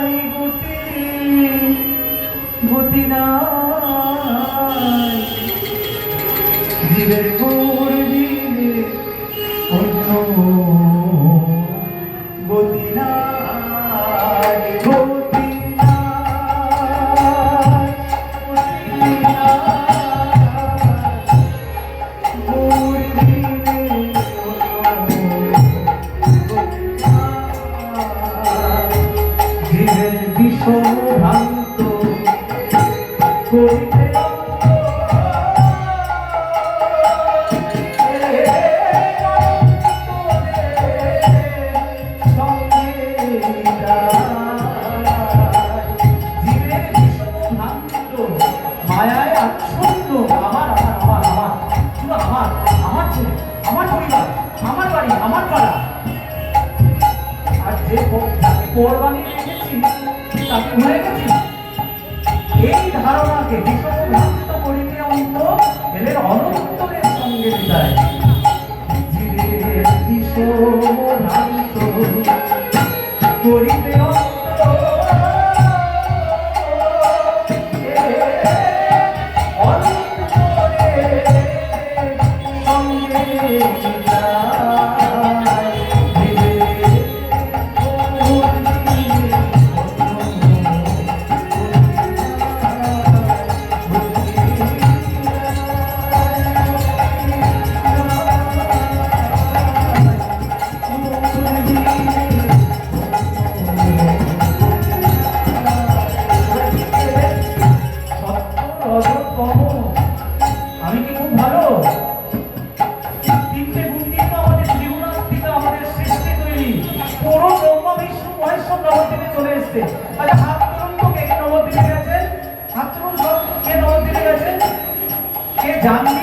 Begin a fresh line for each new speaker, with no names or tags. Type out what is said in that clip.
নাই ভূতি গতি কোরবানি রেখেছি তাকে ভুলে গেছি? ধারণাকে বিষমভ্রান্ত করিতে অন্ত এদের অনন্তরের সঙ্গে বিদায়। জীবের মহেশ্বর নবদ্বীপে চলে এসছে। তাহলে হাত কে কে নবদ্বীপে গেছেন হাত সব কে নবদ্বীপে গেছে কে জাননি